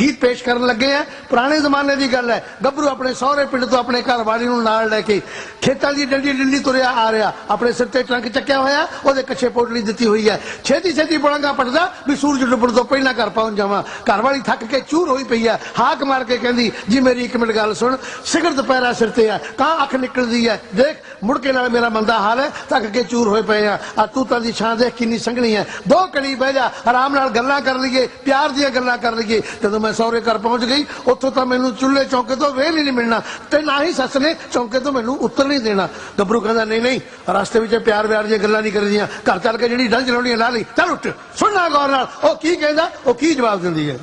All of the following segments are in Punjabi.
ਗੀਤ ਪੇਸ਼ ਕਰਨ ਲੱਗੇ ਆ। ਪੁਰਾਣੇ ਜ਼ਮਾਨੇ ਦੀ ਗੱਲ ਹੈ। ਗੱਭਰੂ ਆਪਣੇ ਸਹੁਰੇ ਪਿੰਡ ਤੋਂ ਆਪਣੇ ਘਰ ਵਾਲੀ ਨੂੰ ਨਾਲ ਲੈ ਕੇ ਖੇਤਾਂ ਦੀ ਡੰਡੀ ਡੰਡੀ ਤੁਰਿਆ ਆ ਰਿਹਾ। ਆਪਣੇ ਸਿਰ ਤੇ ਟਰੰਕ ਚੱਕਿਆ ਹੋਇਆ। ਉਹਦੇ ਕੱਛੇ ਪੋਟਲੀ ਦਿੱਤੀ ਹੋਈ ਹੈ। ਛੇਤੀ ਛੇਤੀ ਬੁਲੰਗਾ ਪਟਦਾ ਵੀ ਸੂਰਜ ਡੁੱਬਣ ਤੋਂ ਪਹਿਲਾਂ ਘਰ ਪਹੁੰਚ ਜਾਵਾਂ। ਘਰ ਵਾਲੀ ਥੱਕ ਕੇ ਚੂਰ ਹੋਈ ਪਈ ਹੈ। ਹਾਕ ਮਾਰ ਕੇ ਕਹਿੰਦੀ, ਜੀ ਮੇਰੀ ਇੱਕ ਮਿੰਟ ਗੱਲ ਸੁਣ। ਸਿਗਰ ਦੁਪਹਿਰਾ ਸਿਰ ਤੇ ਹੈ ਕਾਂ ਅੱਖ ਨਿਕਲਦੀ ਹੈ। ਦੇਖ, ਮੁੜ ਕੇ ਨਾਲ ਮੇਰਾ ਮੰਦਾ ਹਾਲ ਹੈ। ਥੱਕ ਕੇ ਚੂਰ ਹੋਏ ਪਏ ਆ। ਆ ਤੂੰ ਤਾਂ ਦੀ ਛਾਂ ਦੇਖ ਕਿੰਨੀ ਸੰਘਣੀ ਹੈ। ਦੋ ਕਲੀ ਬਹਿ ਜਾ। ਆਰਾਮ ਨਾਲ ਗੱਲਾਂ ਕਰ ਲਈਏ। ਪਿਆਰ ਦੀਆਂ ਗੱਲਾਂ ਕਰ ਲਈਏ। ਜਦੋਂ ਮੈਂ ਸਹੁਰੇ ਘਰ ਪਹੁੰਚ ਗਈ, ਉੱਥੋਂ ਤਾਂ ਮੈਨੂੰ ਚੁੱਲ੍ਹੇ ਚੌਂਕੇ ਤੋਂ ਵੇਲ ਹੀ ਨਹੀਂ ਮਿਲਣਾ ਤੇ ਨਾ ਹੀ ਸੱਸ ਨੇ ਚੌਂਕੇ ਤੋਂ ਮੈਨੂੰ ਉੱਤਰ ਨਹੀਂ ਦੇਣਾ। ਗੱਭਰੂ ਕਹਿੰਦਾ, ਨਹੀਂ ਨਹੀਂ, ਰਸਤੇ ਵਿੱਚ ਪਿਆਰ ਵਿਆਰ ਦੀਆਂ ਗੱਲਾਂ ਨਹੀਂ ਕਰਦੀਆਂ। ਘਰ ਚੱਲ ਕੇ ਜਿਹੜੀ ਡੰਜ ਚਲਾਉਣੀ ਲਾ ਲਈ, ਚੱਲ ਉੱਠ। ਸੁਣਨਾ ਗੌਰ ਨਾਲ, ਉਹ ਕੀ ਕਹਿੰਦਾ, ਉਹ ਕੀ ਜਵਾਬ ਦਿੰਦੀ ਹੈ?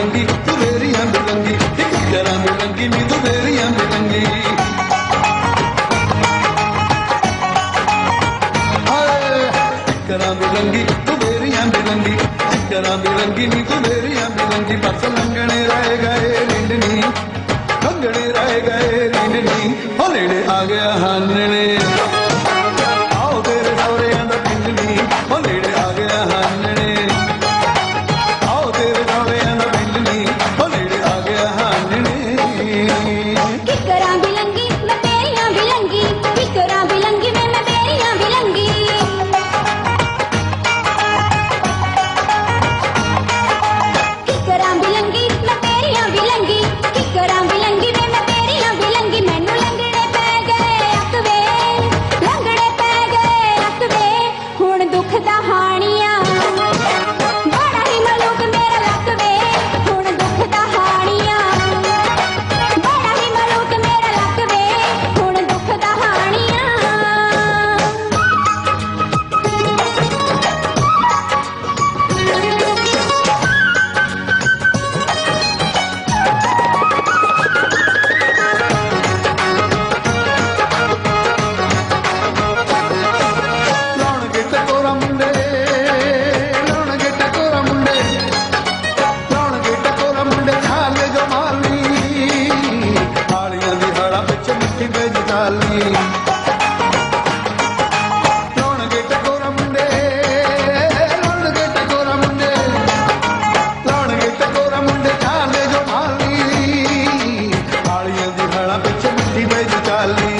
ਕਰਾਂ ਮਿਲੰਗੀ ਤੂੰ ਮੇਰੀਆਂ ਮਿਲੰਗੀ ਇੱਕ ਕਰਾਂ ਮਿਲੰਗੀ ਨੀ ਤੂੰ ਮੇਰੀਆਂ ਮਿਲੰਗੀ ਹਾਏ ਕਰਾਂ ਮਿਲੰਗੀ ਤੂੰ ਮੇਰੀਆਂ ਮਿਲੰਗੀ ਕਰਾਂ ਮਿਲੰਗੀ ਨੀ ਤੂੰ ਮੇਰੀਆਂ ਮਿਲੰਗੀ ਬਸ ਲੰਘਣੇ ਰਹਿ ਗਏ ਰਿੰਡਣੀ ਲੰਘਣੇ ਰਹਿ ਗਏ ਰਿੰਡਣੀ ਹੋ ਨੇੜੇ ਆ ਗਿਆ ਹਾਨਣੇ।